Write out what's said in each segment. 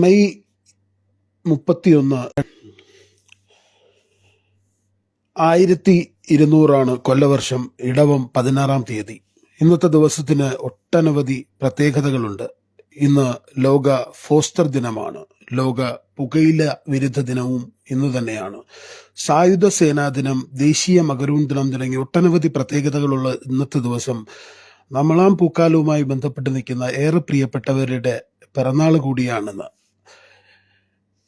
May മുപ്പത്തിയൊന്ന് ആയിരത്തി ഇരുന്നൂറാണ് കൊല്ലവർഷം ഇടവം പതിനാറാം തീയതി. ഇന്നത്തെ ദിവസത്തിന് ഒട്ടനവധി പ്രത്യേകതകളുണ്ട്. ഇന്ന് ലോക ഫോസ്റ്റർ ദിനമാണ്. ലോക പുകയില വിരുദ്ധ ദിനവും ഇന്ന് തന്നെയാണ്. സായുധ സേനാ ദിനം ദേശീയ മകരൂൺ ദിനം തുടങ്ങി ഒട്ടനവധി പ്രത്യേകതകളുള്ള ഇന്നത്തെ ദിവസം നമ്മളാം പൂക്കാലവുമായി ബന്ധപ്പെട്ട് നിൽക്കുന്ന ഏറെ പ്രിയപ്പെട്ടവരുടെ പിറന്നാൾ കൂടിയാണെന്ന്.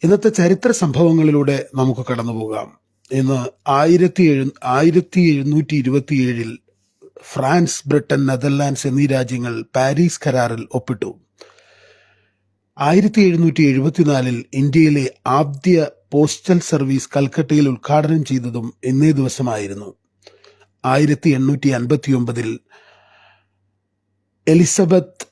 ഇന്നത്തെ ചരിത്ര സംഭവങ്ങളിലൂടെ നമുക്ക് കടന്നുപോകാം. ഇന്ന് ആയിരത്തി എഴു ആയിരത്തി എഴുന്നൂറ്റി ഇരുപത്തിയേഴിൽ ഫ്രാൻസ് ബ്രിട്ടൻ നെതർലാൻഡ്സ് എന്നീ രാജ്യങ്ങൾ പാരീസ് കരാറിൽ ഒപ്പിട്ടു. ആയിരത്തി എഴുന്നൂറ്റി എഴുപത്തിനാലിൽ ഇന്ത്യയിലെ ആദ്യ പോസ്റ്റൽ സർവീസ് കൽക്കട്ടയിൽ ഉദ്ഘാടനം ചെയ്തതും ഇന്നേ ദിവസമായിരുന്നു. ആയിരത്തി എണ്ണൂറ്റി അൻപത്തി ഒമ്പതിൽ എലിസബത്ത്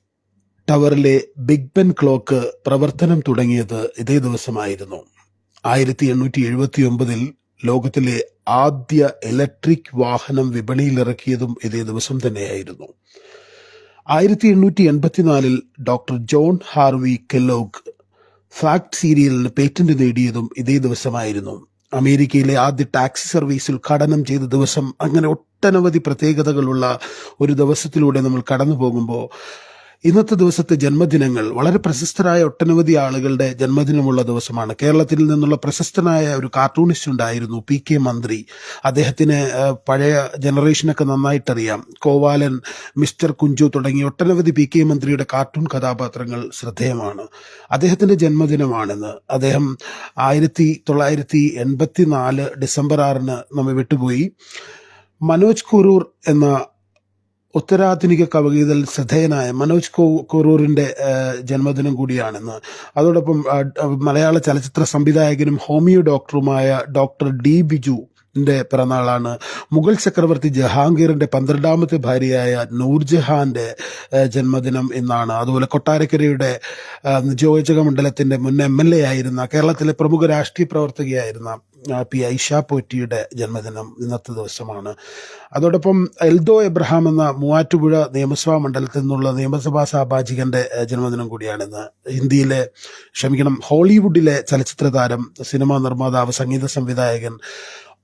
ടവറിലെ ബിഗ് ബെൻ ക്ലോക്ക് പ്രവർത്തനം തുടങ്ങിയത് ഇതേ ദിവസമായിരുന്നു. ആയിരത്തി എണ്ണൂറ്റി എഴുപത്തി ഒമ്പതിൽ ലോകത്തിലെ ആദ്യ ഇലക്ട്രിക് വാഹനം വിപണിയിലിറക്കിയതും ഇതേ ദിവസം തന്നെയായിരുന്നു. ആയിരത്തി എണ്ണൂറ്റി എൺപത്തിനാലിൽ doctor John Harvey Kellogg flaked സീരിയലിന് patent നേടിയതും ഇതേ ദിവസമായിരുന്നു. അമേരിക്കയിലെ ആദ്യ ടാക്സി സർവീസ് ഉദ്ഘാടനം ചെയ്ത ദിവസം അങ്ങനെ ഒട്ടനവധി പ്രത്യേകതകളുള്ള ഒരു ദിവസത്തിലൂടെ നമ്മൾ കടന്നു പോകുമ്പോൾ ഇന്നത്തെ ദിവസത്തെ ജന്മദിനങ്ങൾ വളരെ പ്രശസ്തരായ ഒട്ടനവധി ആളുകളുടെ ജന്മദിനമുള്ള ദിവസമാണ്. കേരളത്തിൽ നിന്നുള്ള പ്രശസ്തനായ ഒരു കാർട്ടൂണിസ്റ്റ് ഉണ്ടായിരുന്നു പി കെ മന്ത്രി. അദ്ദേഹത്തിന് പഴയ ജനറേഷനൊക്കെ നന്നായിട്ടറിയാം. കോവാലൻ മിസ്റ്റർ കുഞ്ചു തുടങ്ങി ഒട്ടനവധി പി കെ മന്ത്രിയുടെ കാർട്ടൂൺ കഥാപാത്രങ്ങൾ ശ്രദ്ധേയമാണ്. അദ്ദേഹത്തിന്റെ ജന്മദിനമാണെന്ന് അദ്ദേഹം ആയിരത്തി തൊള്ളായിരത്തി എൺപത്തി നാല് ഡിസംബർ ആറിന് നമ്മെ വിട്ടുപോയി. മനോജ് കുരൂർ എന്ന ഉത്തരാധുനിക കവിതയിൽ ശ്രദ്ധേയനായ മനോജ് കോ- കുറൂറിന്റെ ജന്മദിനം കൂടിയാണെന്ന്. അതോടൊപ്പം മലയാള ചലച്ചിത്ര സംവിധായകനും ഹോമിയോ ഡോക്ടറുമായ ഡോക്ടർ ഡി ബിജു പിറന്നാളാണ്. മുഗൾ ചക്രവർത്തി ജഹാംഗീറിന്റെ പന്ത്രണ്ടാമത്തെ ഭാര്യയായ നൂർജഹാന്റെ ജന്മദിനം എന്നാണ് അതുപോലെ കൊട്ടാരക്കരയുടെ നിയോജക മണ്ഡലത്തിന്റെ മുൻ എം എൽ എ ആയിരുന്ന കേരളത്തിലെ പ്രമുഖ രാഷ്ട്രീയ പ്രവർത്തകയായിരുന്ന പി ഐഷ പോറ്റിയുടെ ജന്മദിനം ഇന്നത്തെ ദിവസമാണ്. അതോടൊപ്പം എൽദോ എബ്രഹാം എന്ന മൂവാറ്റുപുഴ നിയമസഭാ മണ്ഡലത്തിൽ നിന്നുള്ള നിയമസഭാ സാഭാജികന്റെ ഏഹ്, ജന്മദിനം കൂടിയാണിന്ന് ഹിന്ദിയിലെ ക്ഷമിക്കണം ഹോളിവുഡിലെ ചലച്ചിത്ര താരം സിനിമാ നിർമ്മാതാവ് സംഗീത സംവിധായകൻ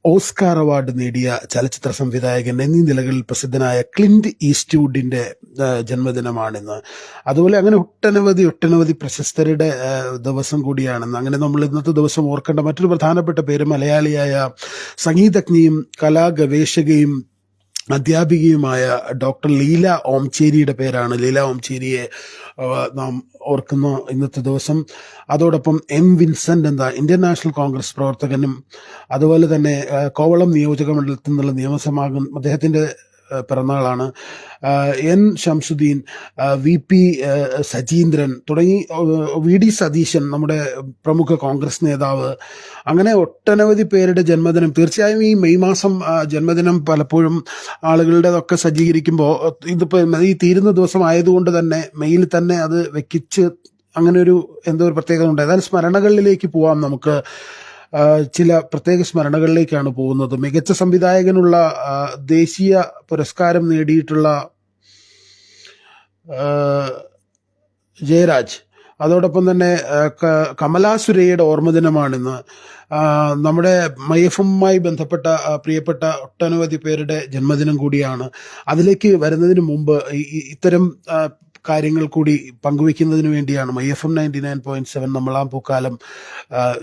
ഓസ്കാർ അവാർഡ് നേടിയ ചലച്ചിത്ര സംവിധായകൻ എന്നീ നിലകളിൽ പ്രസിദ്ധനായ ക്ലിന്റ് ഈസ്റ്റ്വുഡിന്റെ ഏഹ്, ജന്മദിനമാണിന്ന്. അതുപോലെ അങ്ങനെ ഒട്ടനവധി ഒട്ടനവധി പ്രശസ്തരുടെ ദിവസം കൂടിയാണെന്ന്. അങ്ങനെ നമ്മൾ ഇന്നത്തെ ദിവസം ഓർക്കേണ്ട മറ്റൊരു പ്രധാനപ്പെട്ട പേര് മലയാളിയായ സംഗീതജ്ഞയും കലാഗവേഷകയും അധ്യാപികയുമായ ഡോക്ടർ ലീല ഓംചേരിയുടെ പേരാണ്. ലീല ഓംചേരിയെ നാം ഓർക്കുന്ന ഇന്നത്തെ ദിവസം. അതോടൊപ്പം എം വിൻസെന്റ് എന്ന ഇന്ത്യൻ നാഷണൽ കോൺഗ്രസ് പ്രവർത്തകനും അതുപോലെ തന്നെ കോവളം നിയോജക മണ്ഡലത്തിൽ നിന്നുള്ള നിയമസഭാംഗം അദ്ദേഹത്തിന്റെ ആ, പിറന്നാളാണ്. N Shamsuddin V P Sajeendran തുടങ്ങി വി ഡി സതീശൻ നമ്മുടെ പ്രമുഖ കോൺഗ്രസ് നേതാവ്. അങ്ങനെ ഒട്ടനവധി പേരുടെ ജന്മദിനം തീർച്ചയായും ഈ മെയ് മാസം ജന്മദിനം പലപ്പോഴും ആളുകളുടെതൊക്കെ സജ്ജീകരിക്കുമ്പോൾ ഇതിപ്പോൾ ഈ തീരുന്ന ദിവസം ആയതുകൊണ്ട് തന്നെ മെയ്യിൽ തന്നെ അത് വെക്കിച്ച് അങ്ങനെ ഒരു എന്തോ ഒരു പ്രത്യേകത ഉണ്ട്. ഏതായാലും സ്മരണകളിലേക്ക് പോവാം നമുക്ക്. ചില പ്രത്യേക സ്മരണകളിലേക്കാണ് പോകുന്നത്. മികച്ച സംവിധായകനുള്ള ദേശീയ പുരസ്കാരം നേടിയിട്ടുള്ള ജയരാജ്. അതോടൊപ്പം തന്നെ കമലാസുരയുടെ ഓർമ്മദിനമാണിന്ന് നമ്മുടെ മയഫുമായി ബന്ധപ്പെട്ട പ്രിയപ്പെട്ട ഒട്ടനവധി പേരുടെ ജന്മദിനം കൂടിയാണ്. അതിലേക്ക് വരുന്നതിന് മുമ്പ് ഇത്തരം കാര്യങ്ങൾ കൂടി പങ്കുവെക്കുന്നതിന് വേണ്ടിയാണ് I F M ninety nine point seven നമ്മളാം പൂക്കാലം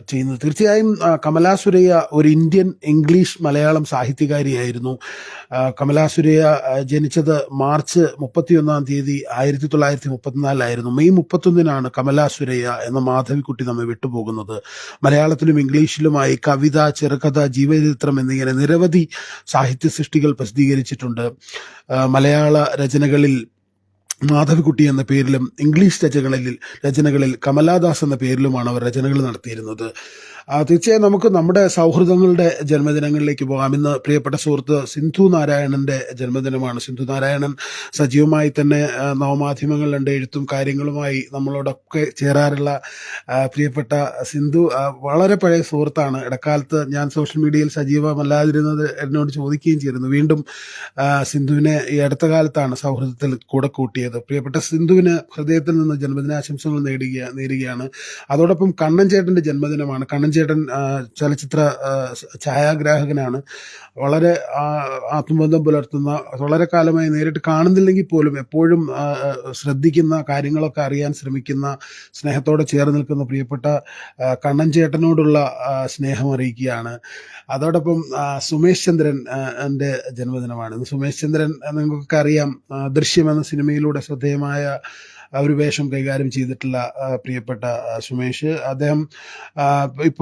ചെയ്യുന്നത്. തീർച്ചയായും കമലാ സുരയ്യ ഒരു ഇന്ത്യൻ ഇംഗ്ലീഷ് മലയാളം സാഹിത്യകാരിയായിരുന്നു. കമലാ സുരയ്യ ജനിച്ചത് മാർച്ച് മുപ്പത്തിയൊന്നാം തീയതി ആയിരത്തി തൊള്ളായിരത്തി മുപ്പത്തിനാലിലായിരുന്നു മെയ് മുപ്പത്തൊന്നിനാണ് കമലാ സുരയ്യ എന്ന മാധവിക്കുട്ടി നമ്മെ വിട്ടുപോകുന്നത്. മലയാളത്തിലും ഇംഗ്ലീഷിലുമായി കവിത ചെറുകഥ ജീവചരിത്രം എന്നിങ്ങനെ നിരവധി സാഹിത്യ സൃഷ്ടികൾ പ്രസിദ്ധീകരിച്ചിട്ടുണ്ട്. മലയാള രചനകളിൽ മാധവിക്കുട്ടി എന്ന പേരിലും ഇംഗ്ലീഷ് രചനകളിൽ രചനകളിൽ കമലാദാസ് എന്ന പേരിലുമാണ് അവർ രചനകൾ നടത്തിയിരുന്നത്. തീർച്ചയായും നമുക്ക് നമ്മുടെ സൗഹൃദങ്ങളുടെ ജന്മദിനങ്ങളിലേക്ക് പോകാം. ഇന്ന് പ്രിയപ്പെട്ട സുഹൃത്ത് സിന്ധു നാരായണന്റെ ജന്മദിനമാണ്. സിന്ധു നാരായണൻ സജീവമായി തന്നെ നവമാധ്യമങ്ങളിലുണ്ട് എഴുത്തും കാര്യങ്ങളുമായി നമ്മളോടൊക്കെ ചേരാറുള്ള പ്രിയപ്പെട്ട സിന്ധു വളരെ പഴയ സുഹൃത്താണ്. ഇടക്കാലത്ത് ഞാൻ സോഷ്യൽ മീഡിയയിൽ സജീവമല്ലാതിരുന്നത് എന്നോട് ചോദിക്കുകയും ചെയ്തിരുന്നു. വീണ്ടും സിന്ധുവിനെ ഈ അടുത്ത കാലത്താണ് സൗഹൃദത്തിൽ കൂടെ കൂട്ടിയത്. പ്രിയപ്പെട്ട സിന്ധുവിന് ഹൃദയത്തിൽ നിന്ന് ജന്മദിനാശംസകൾ നേടുക നേരുകയാണ്. അതോടൊപ്പം കണ്ണൻ ചേട്ടന്റെ ജന്മദിനമാണ്. കണ്ണൻ ചേട്ടൻ ചലച്ചിത്ര ഛായാഗ്രാഹകനാണ്. വളരെ ആത്മബന്ധം പുലർത്തുന്ന വളരെ കാലമായി നേരിട്ട് കാണുന്നില്ലെങ്കിൽ പോലും എപ്പോഴും ശ്രദ്ധിക്കുന്ന കാര്യങ്ങളൊക്കെ അറിയാൻ ശ്രമിക്കുന്ന സ്നേഹത്തോടെ ചേർന്ന് നിൽക്കുന്ന പ്രിയപ്പെട്ട കണ്ണൻ ചേട്ടനോടുള്ള സ്നേഹം അറിയിക്കുകയാണ്. അതോടൊപ്പം സുമേഷ് ചന്ദ്രൻ എന്റെ ജന്മദിനമാണ്. സുമേഷ് ചന്ദ്രൻ നിങ്ങൾക്കൊക്കെ അറിയാം ദൃശ്യം എന്ന സിനിമയിലൂടെ ശ്രദ്ധേയമായ ഒരു വേഷം കൈകാര്യം ചെയ്തിട്ടുള്ള പ്രിയപ്പെട്ട സുമേഷ്. അദ്ദേഹം ആ,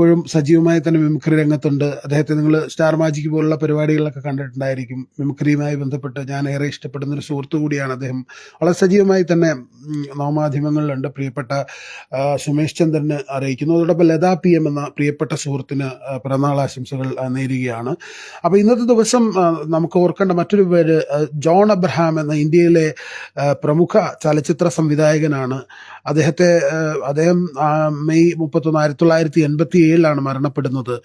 ഇപ്പോഴും സജീവമായി തന്നെ മിമിക്രി രംഗത്തുണ്ട്. അദ്ദേഹത്തെ നിങ്ങൾ സ്റ്റാർ മാജിക് പോലുള്ള പരിപാടികളൊക്കെ കണ്ടിട്ടുണ്ടായിരിക്കും. മിമിക്രിയുമായി ബന്ധപ്പെട്ട് ഞാൻ ഏറെ ഇഷ്ടപ്പെടുന്ന ഒരു സുഹൃത്തു കൂടിയാണ് അദ്ദേഹം. വളരെ സജീവമായി തന്നെ നവമാധ്യമങ്ങളിലുണ്ട്. പ്രിയപ്പെട്ട സുമേഷ് ചന്ദ്രന് അറിയിക്കുന്നു. അതോടൊപ്പം ലതാ പി എം എന്ന പ്രിയപ്പെട്ട സുഹൃത്തിന് ആശംസകൾ നേരുകയാണ്. അപ്പോൾ ഇന്നത്തെ ദിവസം നമുക്ക് ഓർക്കേണ്ട മറ്റൊരു പേര് ജോൺ അബ്രഹാം എന്ന ഇന്ത്യയിലെ പ്രമുഖ ചലച്ചിത്ര സംവിധായകനാണ്. അദ്ദേഹത്തെ അദ്ദേഹം മെയ് മുപ്പത്തൊന്ന് ആയിരത്തി തൊള്ളായിരത്തി എൺപത്തി ഏഴിലാണ് മരണപ്പെടുന്നത്.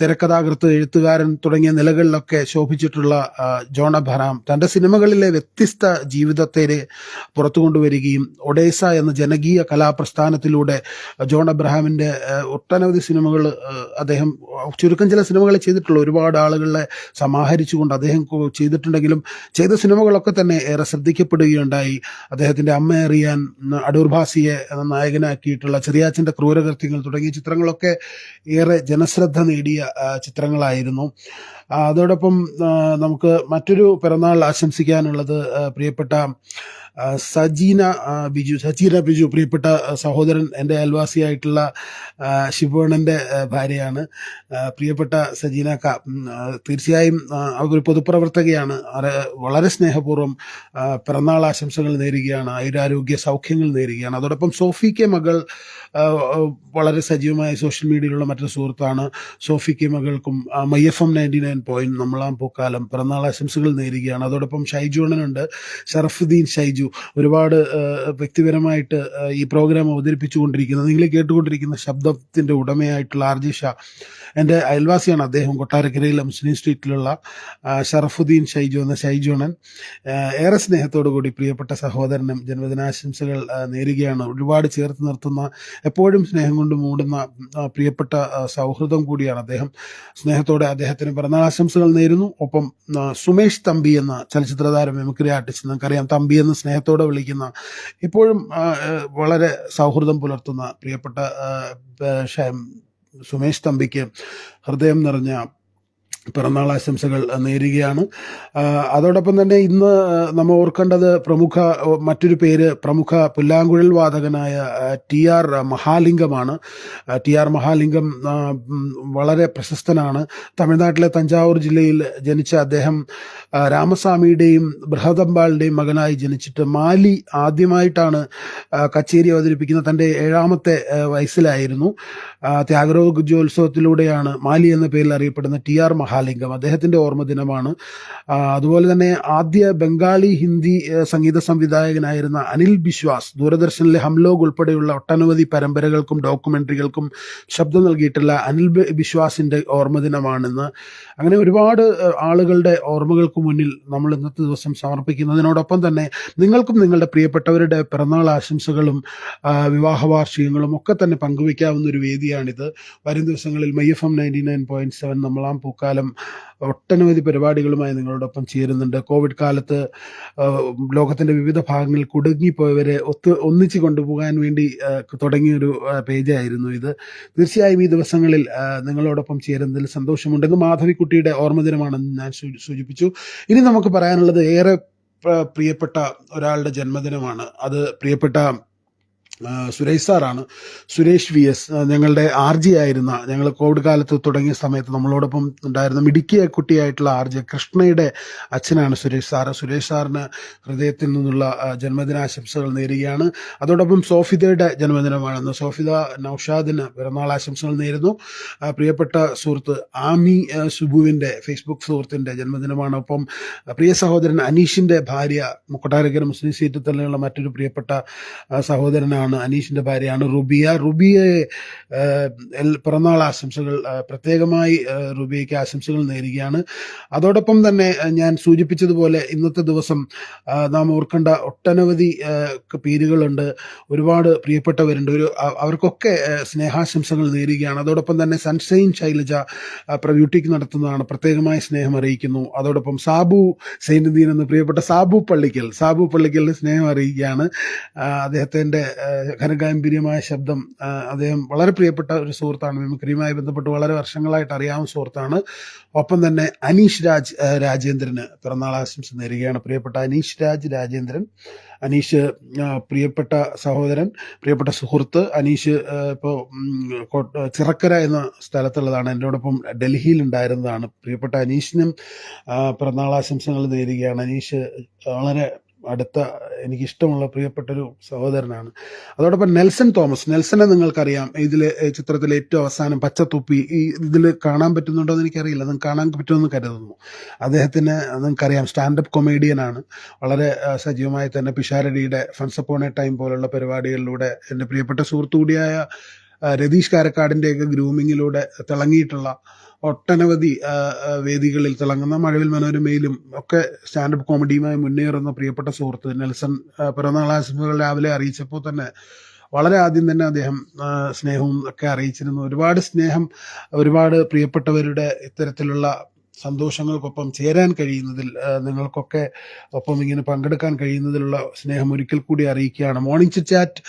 തിരക്കഥാകൃത്ത് എഴുത്തുകാരൻ തുടങ്ങിയ നിലകളിലൊക്കെ ശോഭിച്ചിട്ടുള്ള ജോൺ അബ്രഹാം തന്റെ സിനിമകളിലെ വ്യത്യസ്ത ജീവിതത്തെ പുറത്തു കൊണ്ടുവരികയും ഒഡേസ എന്ന ജനകീയ കലാപ്രസ്ഥാനത്തിലൂടെ ജോൺ അബ്രഹാമിന്റെ ഒട്ടനവധി സിനിമകൾ അദ്ദേഹം ചുരുക്കം ചില സിനിമകൾ ചെയ്തിട്ടുള്ള ഒരുപാട് ആളുകളെ സമാഹരിച്ചുകൊണ്ട് അദ്ദേഹം ചെയ്തിട്ടുണ്ടെങ്കിലും ചെയ്ത സിനിമകളൊക്കെ തന്നെ ഏറെ ശ്രദ്ധിക്കപ്പെടുകയുണ്ടായി. അദ്ദേഹത്തിന്റെ അമ്മ അറിയാൻ അടൂർഭാസിയെ അടൂർ നായകനാക്കിയിട്ടുള്ള ചെറിയാച്ചന്റെ ക്രൂരകൃത്യങ്ങൾ തുടങ്ങിയ ചിത്രങ്ങളൊക്കെ ഏറെ ജനശ്രദ്ധ നേടിയ ചിത്രങ്ങളായിരുന്നു. അതോടൊപ്പം നമുക്ക് മറ്റൊരു പിറന്നാൾ ആശംസിക്കാനുള്ളത് പ്രിയപ്പെട്ട സജീന ബിജു സജീന ബിജു പ്രിയപ്പെട്ട സഹോദരൻ എന്റെ അയൽവാസിയായിട്ടുള്ള ശിവണന്റെ ഭാര്യയാണ്. പ്രിയപ്പെട്ട സജീന ക തീർച്ചയായും ഒരു പൊതുപ്രവർത്തകയാണ്. വളരെ സ്നേഹപൂർവം പിറന്നാൾ ആശംസകൾ നേരുകയാണ് ആയുരാരോഗ്യ സൗഖ്യങ്ങൾ നേരുകയാണ്. അതോടൊപ്പം സോഫി മകൾ വളരെ സജീവമായ സോഷ്യൽ മീഡിയയിലുള്ള മറ്റൊരു സുഹൃത്താണ് സോഫി കെ മകൾക്കും my F M ninety nine point നമ്മളാം പൂക്കാലം പിറന്നാൾ ആശംസകൾ നേരുകയാണ്. അതോടൊപ്പം ഷൈജു അണ്ണനുണ്ട് ഷറഫുദ്ദീൻ ഷൈജു. ഒരുപാട് വ്യക്തിപരമായിട്ട് ഈ പ്രോഗ്രാം അവതരിപ്പിച്ചുകൊണ്ടിരിക്കുന്നത് നിങ്ങൾ കേട്ടുകൊണ്ടിരിക്കുന്ന ശബ്ദത്തിന്റെ ഉടമയായിട്ടുള്ള ആർ ജി ഷാ. എന്റെ അയൽവാസിയാണ് അദ്ദേഹം കൊട്ടാരക്കരയിലെ മുസ്ലിം സ്ട്രീറ്റിലുള്ള ഷറഫുദ്ദീൻ ഷൈജു എന്ന ഷൈജുണൻ അണ്ണൻ. ഏറെ സ്നേഹത്തോടു കൂടി പ്രിയപ്പെട്ട സഹോദരനും ജന്മദിനാശംസകൾ നേരുകയാണ്. ഒരുപാട് ചേർത്ത് നിർത്തുന്ന എപ്പോഴും സ്നേഹം കൊണ്ട് മൂടുന്ന ആ, പ്രിയപ്പെട്ട സൗഹൃദം കൂടിയാണ് അദ്ദേഹം. സ്നേഹത്തോടെ അദ്ദേഹത്തിന് പിറന്നാൾ ആശംസകൾ നേരുന്നു. ഒപ്പം സുമേഷ് തമ്പി എന്ന ചലച്ചിത്ര താരം മിമിക്രി ആർട്ടിസ്റ്റ് നമുക്കറിയാം. തമ്പി എന്ന് സ്നേഹത്തോടെ വിളിക്കുന്ന ഇപ്പോഴും വളരെ സൗഹൃദം പുലർത്തുന്ന പ്രിയപ്പെട്ട സുമേഷ് തമ്പിക്ക് ഹൃദയം നിറഞ്ഞ പിറന്നാൾ ആശംസകൾ നേരുകയാണ്. അതോടൊപ്പം തന്നെ ഇന്ന് നമ്മൾ ഓർക്കേണ്ടത് പ്രമുഖ മറ്റൊരു പേര് പ്രമുഖ പുല്ലാങ്കുഴൽ വാദകനായ ആ, ടി ആർ മഹാലിംഗമാണ്. ടി ആർ മഹാലിംഗം വളരെ പ്രശസ്തനാണ്. തമിഴ്നാട്ടിലെ തഞ്ചാവൂർ ജില്ലയിൽ ജനിച്ച അദ്ദേഹം രാമസ്വാമിയുടെയും ബൃഹദമ്പാളിന്റെയും മകനായി ജനിച്ചിട്ട് മാലി ആദ്യമായിട്ടാണ് കച്ചേരി അവതരിപ്പിക്കുന്ന തന്റെ ഏഴാമത്തെ വയസ്സിലായിരുന്നു. ത്യാഗരോഗോത്സവത്തിലൂടെയാണ് മാലി എന്ന പേരിൽ അറിയപ്പെടുന്ന ടി ആർ മഹാലിംഗം. അദ്ദേഹത്തിന്റെ ഓർമ്മ ദിനമാണ്. അതുപോലെ തന്നെ ആദ്യ ബംഗാളി ഹിന്ദി സംഗീത സംവിധായകനായിരുന്ന അനിൽ ബിശ്വാസ് ദൂരദർശനിലെ ഹംലോഗ് ഉൾപ്പെടെയുള്ള ഒട്ടനവധി പരമ്പരകൾക്കും ഡോക്യുമെന്ററികൾക്കും ശബ്ദം നൽകിയിട്ടുള്ള അനിൽ ബിശ്വാസിന്റെ ഓർമ്മ ദിനമാണെന്ന്. അങ്ങനെ ഒരുപാട് ആളുകളുടെ ഓർമ്മകൾക്ക് മുന്നിൽ നമ്മൾ ഇന്നത്തെ ദിവസം സമർപ്പിക്കുന്നതിനോടൊപ്പം തന്നെ നിങ്ങൾക്കും നിങ്ങളുടെ പ്രിയപ്പെട്ടവരുടെ പിറന്നാൾ ആശംസകളും വിവാഹ വാർഷികങ്ങളും ഒക്കെ തന്നെ പങ്കുവയ്ക്കാവുന്ന ഒരു വേദിയാണിത്. വരും ദിവസങ്ങളിൽ my F M ninety nine point seven നമ്മളാം പൂക്കാലം ഒട്ടനവധി പരിപാടികളുമായി നിങ്ങളോടൊപ്പം ചേരുന്നുണ്ട്. കോവിഡ് കാലത്ത് ലോകത്തിന്റെ വിവിധ ഭാഗങ്ങളിൽ കുടുങ്ങിപ്പോയവരെ ഒത്ത് ഒന്നിച്ച് കൊണ്ടുപോകാൻ വേണ്ടി തുടങ്ങിയൊരു പേജായിരുന്നു ഇത്. തീർച്ചയായും ഈ ദിവസങ്ങളിൽ നിങ്ങളോടൊപ്പം ചേരുന്നതിൽ സന്തോഷമുണ്ടെന്ന് മാധവിക്കുട്ടിയുടെ ഓർമ്മദിനമാണെന്ന് ഞാൻ സൂചിപ്പിച്ചു. ഇനി നമുക്ക് പറയാനുള്ളത് ഏറെ പ്രിയപ്പെട്ട ഒരാളുടെ ജന്മദിനമാണ്. അത് പ്രിയപ്പെട്ട സുരേഷ് സാറാണ്. സുരേഷ് വി എസ് ഞങ്ങളുടെ ആർ ജി ആയിരുന്ന ഞങ്ങൾ കോവിഡ് കാലത്ത് തുടങ്ങിയ സമയത്ത് നമ്മളോടൊപ്പം ഉണ്ടായിരുന്ന മിടുക്കിയ കുട്ടിയായിട്ടുള്ള ആർ ജെ കൃഷ്ണയുടെ അച്ഛനാണ് സുരേഷ് സാറ്. സുരേഷ് സാറിന് ഹൃദയത്തിൽ നിന്നുള്ള ജന്മദിനാശംസകൾ നേരുകയാണ്. അതോടൊപ്പം സോഫിതയുടെ ജന്മദിനമാണ് സോഫിത നൌഷാദിന് പിറന്നാൾ ആശംസകൾ നേരുന്നു. പ്രിയപ്പെട്ട സുഹൃത്ത് ആമി സുബുവിന്റെ ഫേസ്ബുക്ക് സുഹൃത്തിന്റെ ജന്മദിനമാണ്. ഒപ്പം പ്രിയ സഹോദരൻ അനീഷിന്റെ ഭാര്യ മുക്കട്ടാരക്കര മുസ്ലിം സീറ്റിൽ തന്നെയുള്ള മറ്റൊരു പ്രിയപ്പെട്ട ആ, സഹോദരനാണ് അനീഷിന്റെ ഭാര്യയാണ് റുബിയ. റുബിയയെ ആ, പിറന്നാൾ ആശംസകൾ പ്രത്യേകമായി റുബിയയ്ക്ക് ആശംസകൾ നേരുകയാണ്. അതോടൊപ്പം തന്നെ ഞാൻ സൂചിപ്പിച്ചതുപോലെ ഇന്നത്തെ ദിവസം നാം ഓർക്കേണ്ട ഒട്ടനവധി പേരുകളുണ്ട്. ഒരുപാട് പ്രിയപ്പെട്ടവരുണ്ട്. ഒരു അവർക്കൊക്കെ സ്നേഹാശംസകൾ നേരുകയാണ്. അതോടൊപ്പം തന്നെ സൺഷൈൻ ശൈലജ പ്രവ്യൂട്ടിക്ക് നടത്തുന്നതാണ്. പ്രത്യേകമായി സ്നേഹം അറിയിക്കുന്നു. അതോടൊപ്പം സാബു സൈനുദ്ദീൻ എന്ന് പ്രിയപ്പെട്ട സാബു പള്ളിക്കൽ സാബു പള്ളിക്കലിന് സ്നേഹം അറിയിക്കുകയാണ്. അദ്ദേഹത്തിന്റെ ഘനഗാംഭീര്യമായ ശബ്ദം അദ്ദേഹം വളരെ പ്രിയപ്പെട്ട ഒരു സുഹൃത്താണ്. മിമിക്രിയുമായി ബന്ധപ്പെട്ട് വളരെ വർഷങ്ങളായിട്ട് അറിയാവുന്ന സുഹൃത്താണ്. ഒപ്പം തന്നെ അനീഷ് രാജ് രാജേന്ദ്രന് പിറന്നാൾ ആശംസ നേരുകയാണ് പ്രിയപ്പെട്ട അനീഷ് രാജ് രാജേന്ദ്രൻ. അനീഷ് പ്രിയപ്പെട്ട സഹോദരൻ പ്രിയപ്പെട്ട സുഹൃത്ത്. അനീഷ് ഇപ്പോൾ ചിറക്കര എന്ന സ്ഥലത്തുള്ളതാണ്. എന്നോടൊപ്പം ഡൽഹിയിൽ ഉണ്ടായിരുന്നതാണ്. പ്രിയപ്പെട്ട അനീഷിനും ആശംസകൾ നേരുകയാണ്. അനീഷ് വളരെ അടുത്ത എനിക്കിഷ്ടമുള്ള പ്രിയപ്പെട്ടൊരു സഹോദരനാണ്. അതോടൊപ്പം നെൽസൺ തോമസ്. നെൽസനെ നിങ്ങൾക്കറിയാം. ഇതിൽ ചിത്രത്തിലെ ഏറ്റവും അവസാനം പച്ചത്തുപ്പി ഈ ഇതിൽ കാണാൻ പറ്റുന്നുണ്ടോ എന്ന് എനിക്കറിയില്ല. നിങ്ങൾക്ക് കാണാൻ പറ്റുമെന്ന് കരുതുന്നു. അദ്ദേഹത്തിന് നിങ്ങൾക്കറിയാം സ്റ്റാൻഡപ്പ് കൊമേഡിയനാണ്. വളരെ സജീവമായി തന്നെ പിഷാരടിയുടെ ഫൺസ് അപ്പോൺ എ ടൈം പോലുള്ള പരിപാടികളിലൂടെ എന്റെ പ്രിയപ്പെട്ട സുഹൃത്തു കൂടിയായ രതീഷ് കാരക്കാടിന്റെയൊക്കെ ഗ്രൂമിങ്ങിലൂടെ തിളങ്ങിയിട്ടുള്ള ഒട്ടനവധി വേദികളിൽ തിളങ്ങുന്ന മഴവിൽ മനോരമയിലും ഒക്കെ സ്റ്റാൻഡപ്പ് കോമഡിയുമായി മുന്നേറുന്ന പ്രിയപ്പെട്ട സുഹൃത്ത് നെൽസൺ പിറന്നാൾ ആശംസകൾ രാവിലെ അറിയിച്ചപ്പോൾ തന്നെ വളരെ ആദ്യം തന്നെ അദ്ദേഹം സ്നേഹവും ഒക്കെ അറിയിച്ചിരുന്നു. ഒരുപാട് സ്നേഹം ഒരുപാട് പ്രിയപ്പെട്ടവരുടെ ഇത്തരത്തിലുള്ള സന്തോഷങ്ങൾക്കൊപ്പം ചേരാൻ കഴിയുന്നതിൽ നിങ്ങൾക്കൊക്കെ ഒപ്പം ഇങ്ങനെ പങ്കെടുക്കാൻ കഴിയുന്നതിലുള്ള സ്നേഹം ഒരിക്കൽ കൂടി അറിയിക്കുകയാണ്. മോർണിംഗ് ചിറ്റ് ചാറ്റ്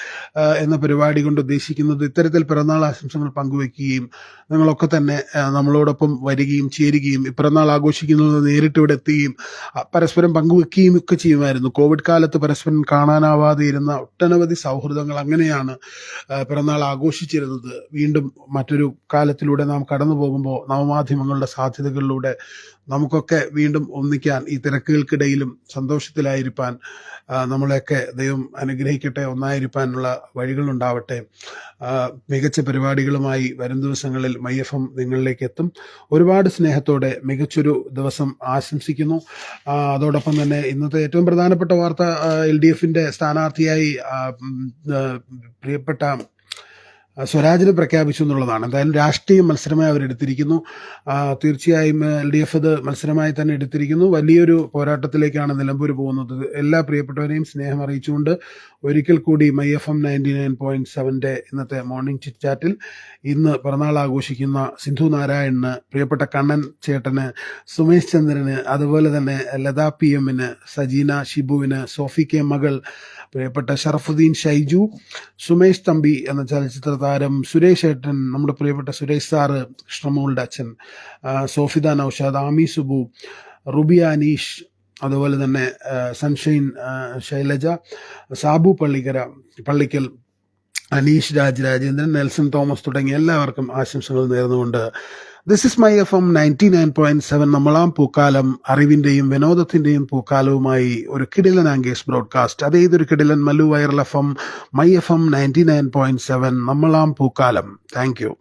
എന്ന പരിപാടി കൊണ്ട് ഉദ്ദേശിക്കുന്നത് ഇത്തരത്തിൽ പിറന്നാൾ ആശംസകൾ പങ്കുവെക്കുകയും നിങ്ങളൊക്കെ തന്നെ നമ്മളോടൊപ്പം വരികയും ചേരുകയും പിറന്നാൾ ആഘോഷിക്കുന്നത് നേരിട്ട് ഇവിടെ എത്തുകയും പരസ്പരം പങ്കുവെക്കുകയും ഒക്കെ ചെയ്യുമായിരുന്നു. കോവിഡ് കാലത്ത് പരസ്പരം കാണാനാവാതെ ഇരുന്ന ഒട്ടനവധി സൗഹൃദങ്ങൾ അങ്ങനെയാണ് പിറന്നാൾ ആഘോഷിച്ചിരുന്നത്. വീണ്ടും മറ്റൊരു കാലത്തിലൂടെ നാം കടന്നു പോകുമ്പോൾ നവമാധ്യമങ്ങളുടെ സാധ്യതകളിലൂടെ നമുക്കൊക്കെ വീണ്ടും ഒന്നിക്കാൻ ഈ തിരക്കുകൾക്കിടയിലും സന്തോഷത്തിലായിരിക്കാൻ നമ്മളെയൊക്കെ ദൈവം അനുഗ്രഹിക്കട്ടെ ഒന്നായിരിക്കാനുള്ള വഴികളുണ്ടാവട്ടെ. മികച്ച പരിപാടികളുമായി വരും ദിവസങ്ങളിൽ മൈ എഫ് എം നിങ്ങളിലേക്ക് എത്തും ഒരുപാട് സ്നേഹത്തോടെ മികച്ചൊരു ദിവസം ആശംസിക്കുന്നു. അതോടൊപ്പം തന്നെ ഇന്നത്തെ ഏറ്റവും പ്രധാനപ്പെട്ട വാർത്ത എൽ ഡി എഫിന്റെ സ്ഥാനാർത്ഥിയായി പ്രിയപ്പെട്ട സ്വരാജിനെ പ്രഖ്യാപിച്ചു എന്നുള്ളതാണ്. എന്തായാലും രാഷ്ട്രീയ മത്സരമായി അവരെടുത്തിരിക്കുന്നു. തീർച്ചയായും എൽ ഡി എഫ് അത് മത്സരമായി തന്നെ എടുത്തിരിക്കുന്നു. വലിയൊരു പോരാട്ടത്തിലേക്കാണ് നിലമ്പൂർ പോകുന്നത്. എല്ലാ പ്രിയപ്പെട്ടവരെയും സ്നേഹം അറിയിച്ചുകൊണ്ട് ഒരിക്കൽ കൂടി my F M ninety nine point സെവന്റെ ഇന്നത്തെ മോർണിംഗ് ചിറ്റ് ചാറ്റിൽ ഇന്ന് പിറന്നാൾ ആഘോഷിക്കുന്ന സിന്ധു നാരായണന് പ്രിയപ്പെട്ട കണ്ണൻ ചേട്ടന് സുമേഷ് ചന്ദ്രന് അതുപോലെ തന്നെ ലതാ പി എമ്മിന് സജീന ഷിബുവിന് സോഫി കെ മകൾ പ്രിയപ്പെട്ട ഷറഫുദ്ദീൻ ഷൈജു സുമേഷ് തമ്പി എന്ന ചലച്ചിത്ര താരം സുരേഷ് ഏട്ടൻ നമ്മുടെ പ്രിയപ്പെട്ട സുരേഷ് സാറ് കൃഷ്ണമോളുടെ അച്ഛൻ സോഫിദ നൌഷാദ് ആമി സുബു റുബിയ അനീഷ് അതുപോലെ തന്നെ sunshine Shailaja Sabu Pallikkara Pallikkal Aneesh Raj Rajendran Nelson Thomas തുടങ്ങിയ എല്ലാവർക്കും ആശംസകൾ നേർന്നുകൊണ്ട് this is my F M ninety nine point seven നമ്മളാം പൂക്കാലം അറിവിന്റെയും വിനോദത്തിന്റെയും പൂക്കാലവുമായി ഒരു കിടിലൻ ആംഗേഷ് ബ്രോഡ്കാസ്റ്റ്. അതേ ഇതൊരു കിടിലൻ Mallu viral F M my F M ninety nine point seven നമ്മളാം പൂക്കാലം. Thank you